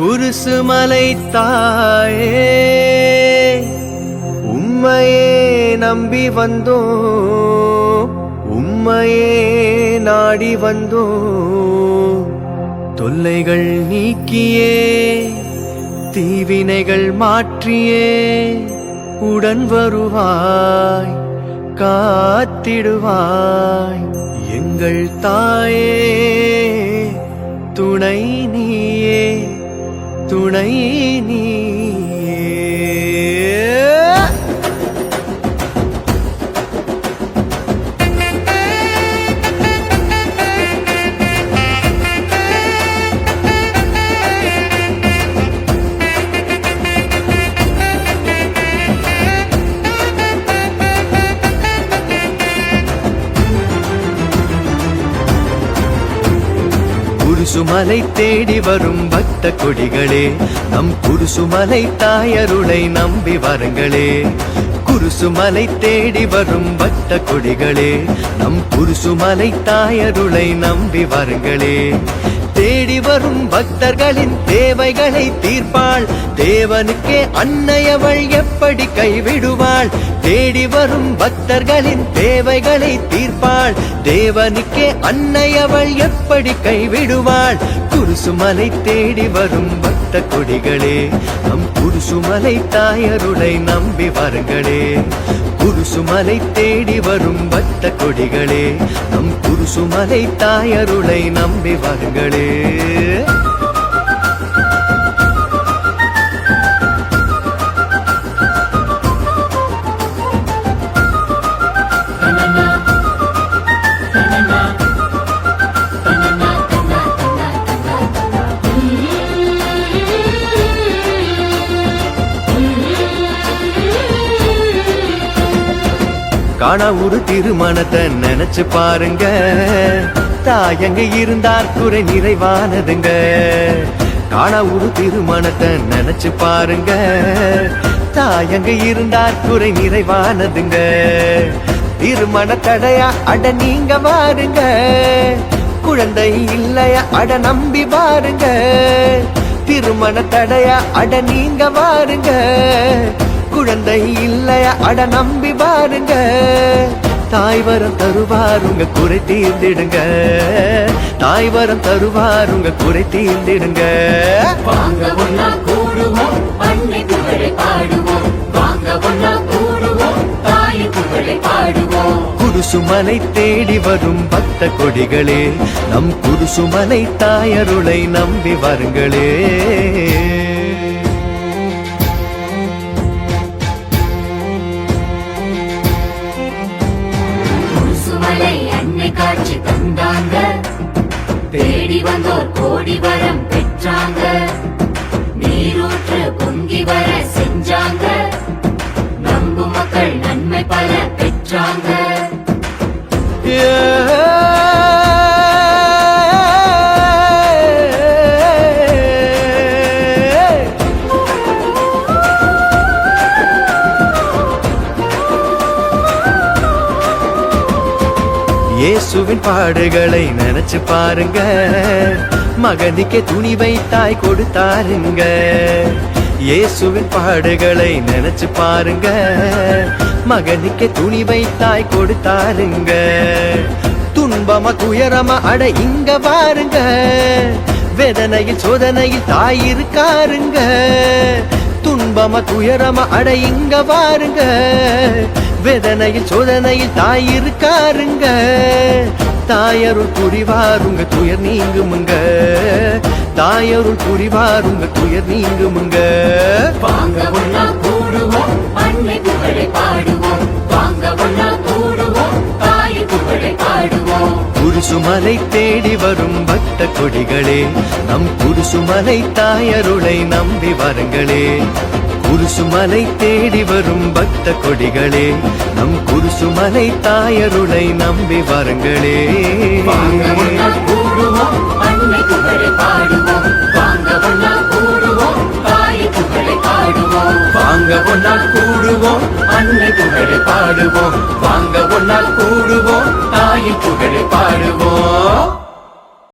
குருசுமலை தாயே உம்மையே நம்பி வந்தோம். உம்மையே நாடி வந்தோம். தொல்லைகள் நீக்கியே. தீவினைகள் மாற்றியே. உடன் வருவாய். காத்திடுவாய். எங்கள் தாயே துணை நீ துணை நீயே குருசுமலை தேடி வரும் பக்த கொடிகளே நம் குருசுமலை தாயருளை நம்பி வாருங்களே. குருசுமலை தேடி வரும் பக்த கொடிகளே நம் குருசுமலை தாயருளை நம்பி வாருங்களே. தேடி வரும் பக்தர்களின் தேவைகளை தீர்ப்பாள். தேவனுக்கே அன்னையவள் எப்படி கைவிடுவாள்? தேடி வரும் பக்தர்களின் தேவைகளை தீர்ப்பாள். தேவனுக்கே அன்னையவள் எப்படி கைவிடுவாள்? குருசுமலை தேடி வரும் பக்த கொடிகளே நம் குருசுமலை தாயருளை நம்பி வாருங்களே. குருசுமலை தேடி வரும் பக்த கொடிகளே நம் குருசுமலை தாயருளை நம்பி வாருங்களே. காணா ஒரு திருமணத்தை நினைச்சு பாருங்க. தாயங்க இருந்தார் குறை நிறைவானதுங்க. காணா ஒரு திருமணத்தை நினைச்சு பாருங்க. தாயங்க இருந்தார் குறை நிறைவானதுங்க. திருமண தடையா அட நீங்க பாருங்க குழந்தை இல்லையா அட நம்பி பாருங்க திருமண தடையா அட நீங்க பாருங்க குழந்தை இல்லையா? அட நம்பி பாருங்க தாய் வரம் தருவார் உங்க குறை தீர்ந்திடுங்க. தாய் வரம் தருவார் உங்க குறை தீர்ந்திடுங்க. வாங்க ஒன்னா கூடுவோம் அன்னை புகழை பாடுவோம். வாங்க ஒன்னா கூடுவோம் தாய் புகழை பாடுவோம். குருசுமலை தேடி வரும் பக்த கொடிகளே நம் குருசுமலை தாயருளை நம்பி வாருங்களே. கோடி வரம் பெற்றாங்க. நீரூற்று பொங்கி வர செஞ்சாங்க. நம்பும் மக்கள் நன்மை பல பெற்றாங்க. இயேசுவின் பாடுகளை நினைச்சு பாருங்க. மகதிக்கு துணி வைத்தாய் கொடுத்தாருங்க. இயேசுவின் பாடுகளை நினைச்சு பாருங்க. மகனுக்கு துணி வைத்தாய் கொடுத்தாருங்க. துன்பமா துயரமா அட இங்க பாருங்க. வேதனையில் சோதனையில் தாய் இருக்காருங்க. துன்பமா துயரமா அட இங்க பாருங்க. வேதனையில் சோதனையில் தாய் இருக்காருங்க. தாயருள் புரிவாருங்க துயர் நீங்குமுங்க. தாயருள் புரிவாருங்க துயர் நீங்குமுங்க. வாங்க ஒன்னா கூடுவோம் அன்னை புகழை பாடுவோம். வாங்க ஒன்னா கூடுவோம் தாய் புகழை பாடுவோம். குருசுமலை தேடி வரும் பக்த கொடிகளே நம் குருசுமலை தாயருளை நம்பி வாருங்களே. குருசுமலை தேடி வரும் பக்த கொடிகளே நம் குருசுமலை தாயருளை நம்பி வாருங்களே. வாங்க ஒன்னால் கூடுவோம் அன்னை புகழை பாடுவோம். வாங்க ஒன்னால் கூடுவோம் தாயின் புகழை பாடுவோம்.